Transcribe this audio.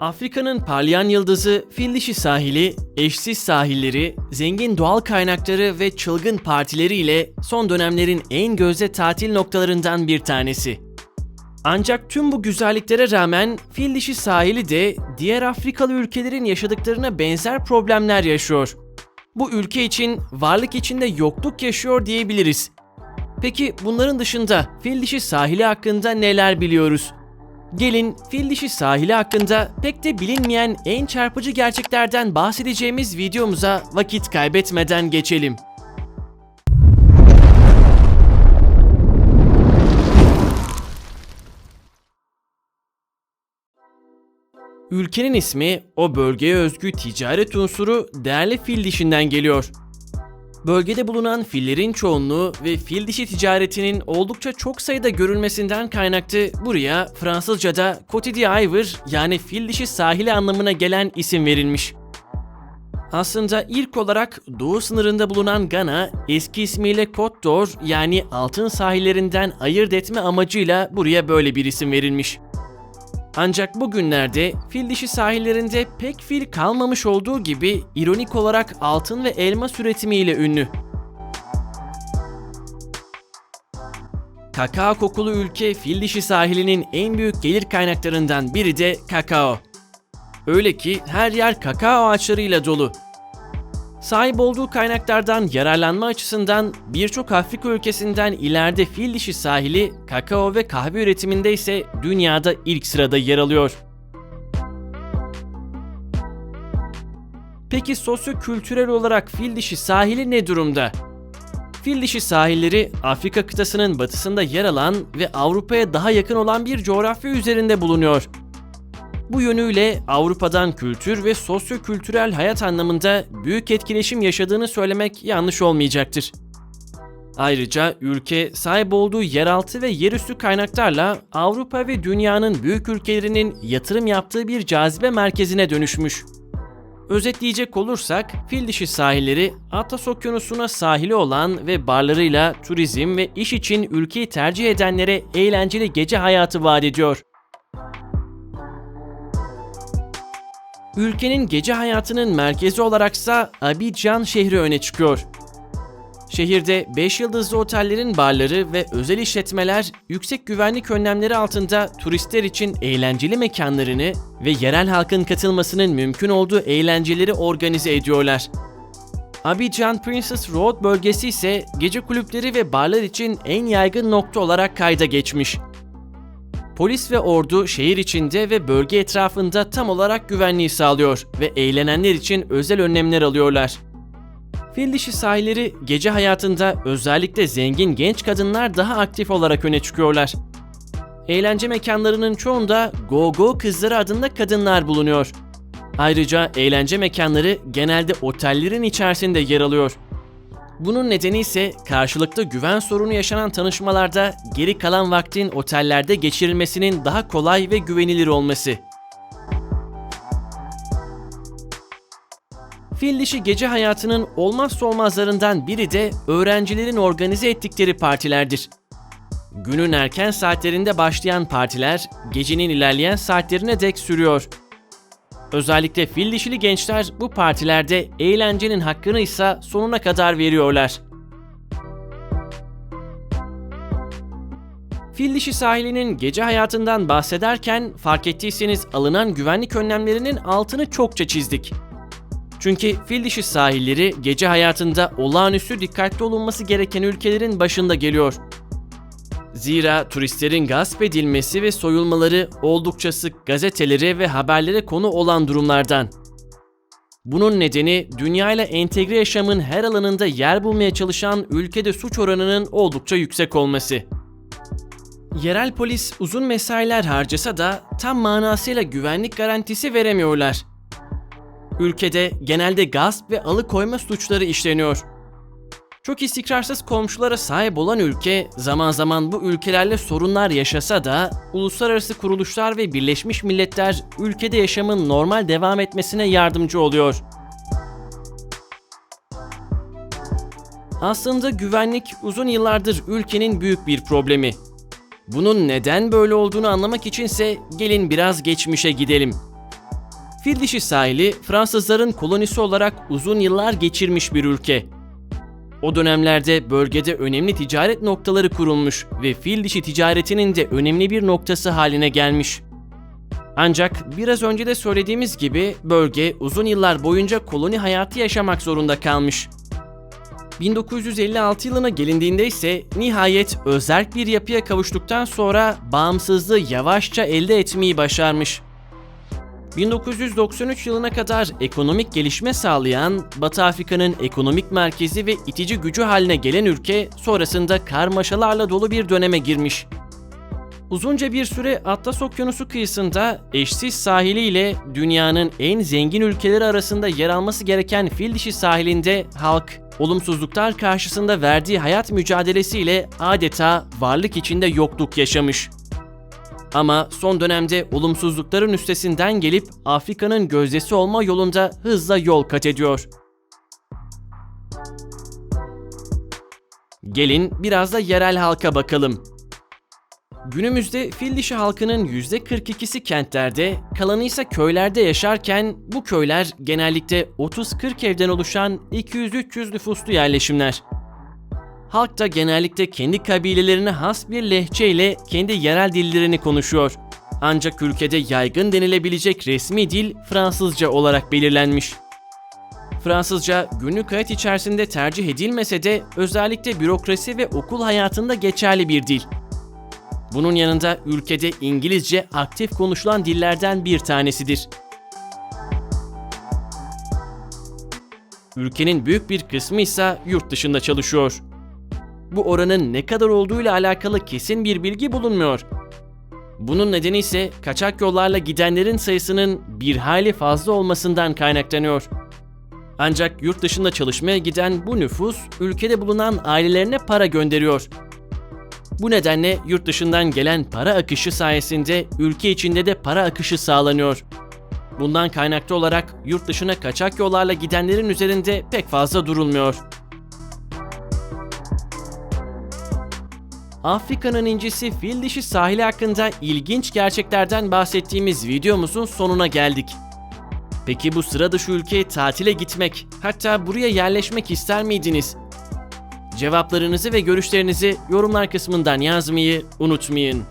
Afrika'nın parlayan yıldızı fil sahili, eşsiz sahilleri, zengin doğal kaynakları ve çılgın partileriyle son dönemlerin en gözde tatil noktalarından bir tanesi. Ancak tüm bu güzelliklere rağmen fil sahili de diğer Afrikalı ülkelerin yaşadıklarına benzer problemler yaşıyor. Bu ülke için varlık içinde yokluk yaşıyor diyebiliriz. Peki bunların dışında fil sahili hakkında neler biliyoruz? Gelin fil dişi sahili hakkında pek de bilinmeyen en çarpıcı gerçeklerden bahsedeceğimiz videomuza vakit kaybetmeden geçelim. Ülkenin ismi o bölgeye özgü ticaret unsuru değerli fil dişinden geliyor. Bölgede bulunan fillerin çoğunluğu ve fil dişi ticaretinin oldukça çok sayıda görülmesinden kaynaklı buraya Fransızca'da Côte d'Ivoire yani fil dişi sahili anlamına gelen isim verilmiş. Aslında ilk olarak doğu sınırında bulunan Gana eski ismiyle Côte d'Or yani altın sahillerinden ayırt etme amacıyla buraya böyle bir isim verilmiş. Ancak bugünlerde fil dişi sahillerinde pek fil kalmamış olduğu gibi ironik olarak altın ve elmas üretimiyle ünlü. Kakao kokulu ülke fil dişi sahilinin en büyük gelir kaynaklarından biri de kakao. Öyle ki her yer kakao ağaçlarıyla dolu. Sahip olduğu kaynaklardan yararlanma açısından birçok Afrika ülkesinden ileride fil dişi sahili kakao ve kahve üretiminde ise dünyada ilk sırada yer alıyor. Peki sosyo-kültürel olarak fil dişi sahili ne durumda? Fil dişi sahilleri Afrika kıtasının batısında yer alan ve Avrupa'ya daha yakın olan bir coğrafya üzerinde bulunuyor. Bu yönüyle Avrupa'dan kültür ve sosyo-kültürel hayat anlamında büyük etkileşim yaşadığını söylemek yanlış olmayacaktır. Ayrıca ülke sahip olduğu yeraltı ve yerüstü kaynaklarla Avrupa ve dünyanın büyük ülkelerinin yatırım yaptığı bir cazibe merkezine dönüşmüş. Özetleyecek olursak, fil sahilleri Atlas Okyanusu'na sahili olan ve barlarıyla turizm ve iş için ülkeyi tercih edenlere eğlenceli gece hayatı vaat ediyor. Ülkenin gece hayatının merkezi olaraksa Abidjan şehri öne çıkıyor. Şehirde 5 yıldızlı otellerin barları ve özel işletmeler yüksek güvenlik önlemleri altında turistler için eğlenceli mekanlarını ve yerel halkın katılmasının mümkün olduğu eğlenceleri organize ediyorlar. Abidjan Princess Road bölgesi ise gece kulüpleri ve barlar için en yaygın nokta olarak kayda geçmiş. Polis ve ordu şehir içinde ve bölge etrafında tam olarak güvenliği sağlıyor ve eğlenenler için özel önlemler alıyorlar. Fil dişi sahilleri gece hayatında özellikle zengin genç kadınlar daha aktif olarak öne çıkıyorlar. Eğlence mekanlarının çoğunda go-go kızları adında kadınlar bulunuyor. Ayrıca eğlence mekanları genelde otellerin içerisinde yer alıyor. Bunun nedeni ise karşılıklı güven sorunu yaşanan tanışmalarda geri kalan vaktin otellerde geçirilmesinin daha kolay ve güvenilir olması. Fil dişi gece hayatının olmazsa olmazlarından biri de öğrencilerin organize ettikleri partilerdir. Günün erken saatlerinde başlayan partiler gecenin ilerleyen saatlerine dek sürüyor. Özellikle fil dişili gençler bu partilerde eğlencenin hakkını ise sonuna kadar veriyorlar. Fil dişi sahilinin gece hayatından bahsederken fark ettiyseniz alınan güvenlik önlemlerinin altını çokça çizdik. Çünkü fil dişi sahilleri gece hayatında olağanüstü dikkatli olunması gereken ülkelerin başında geliyor. Zira turistlerin gasp edilmesi ve soyulmaları oldukça sık gazetelere ve haberlere konu olan durumlardan. Bunun nedeni dünya ile entegre yaşamın her alanında yer bulmaya çalışan ülkede suç oranının oldukça yüksek olması. Yerel polis uzun mesailer harcasa da tam manasıyla güvenlik garantisi veremiyorlar. Ülkede genelde gasp ve alıkoyma suçları işleniyor. Çok istikrarsız komşulara sahip olan ülke zaman zaman bu ülkelerle sorunlar yaşasa da uluslararası kuruluşlar ve Birleşmiş Milletler ülkede yaşamın normal devam etmesine yardımcı oluyor. Aslında güvenlik uzun yıllardır ülkenin büyük bir problemi. Bunun neden böyle olduğunu anlamak içinse gelin biraz geçmişe gidelim. Fil sahili Fransızların kolonisi olarak uzun yıllar geçirmiş bir ülke. O dönemlerde bölgede önemli ticaret noktaları kurulmuş ve fil dişi ticaretinin de önemli bir noktası haline gelmiş. Ancak biraz önce de söylediğimiz gibi bölge uzun yıllar boyunca koloni hayatı yaşamak zorunda kalmış. 1956 yılına gelindiğinde ise nihayet özerk bir yapıya kavuştuktan sonra bağımsızlığı yavaşça elde etmeyi başarmış. 1993 yılına kadar ekonomik gelişme sağlayan, Batı Afrika'nın ekonomik merkezi ve itici gücü haline gelen ülke sonrasında karmaşalarla dolu bir döneme girmiş. Uzunca bir süre Atlas Okyanusu kıyısında eşsiz sahiliyle dünyanın en zengin ülkeleri arasında yer alması gereken fil sahilinde halk olumsuzluklar karşısında verdiği hayat mücadelesiyle adeta varlık içinde yokluk yaşamış. Ama son dönemde olumsuzlukların üstesinden gelip Afrika'nın gözdesi olma yolunda hızla yol kat ediyor. Gelin biraz da yerel halka bakalım. Günümüzde fil dişi halkının %42'si kentlerde, kalanı ise köylerde yaşarken bu köyler genellikle 30-40 evden oluşan 200-300 nüfuslu yerleşimler. Halk da genellikle kendi kabilelerine has bir lehçe ile kendi yerel dillerini konuşuyor. Ancak ülkede yaygın denilebilecek resmi dil Fransızca olarak belirlenmiş. Fransızca günlük hayat içerisinde tercih edilmese de özellikle bürokrasi ve okul hayatında geçerli bir dil. Bunun yanında ülkede İngilizce aktif konuşulan dillerden bir tanesidir. Ülkenin büyük bir kısmı ise yurt dışında çalışıyor. Bu oranın ne kadar olduğuyla alakalı kesin bir bilgi bulunmuyor. Bunun nedeni ise kaçak yollarla gidenlerin sayısının bir hayli fazla olmasından kaynaklanıyor. Ancak yurt dışında çalışmaya giden bu nüfus ülkede bulunan ailelerine para gönderiyor. Bu nedenle yurt dışından gelen para akışı sayesinde ülke içinde de para akışı sağlanıyor. Bundan kaynaklı olarak yurt dışına kaçak yollarla gidenlerin üzerinde pek fazla durulmuyor. Afrika'nın incisi fil dişi sahili hakkında ilginç gerçeklerden bahsettiğimiz videomuzun sonuna geldik. Peki bu sıra dışı ülkeye tatile gitmek, hatta buraya yerleşmek ister miydiniz? Cevaplarınızı ve görüşlerinizi yorumlar kısmından yazmayı unutmayın.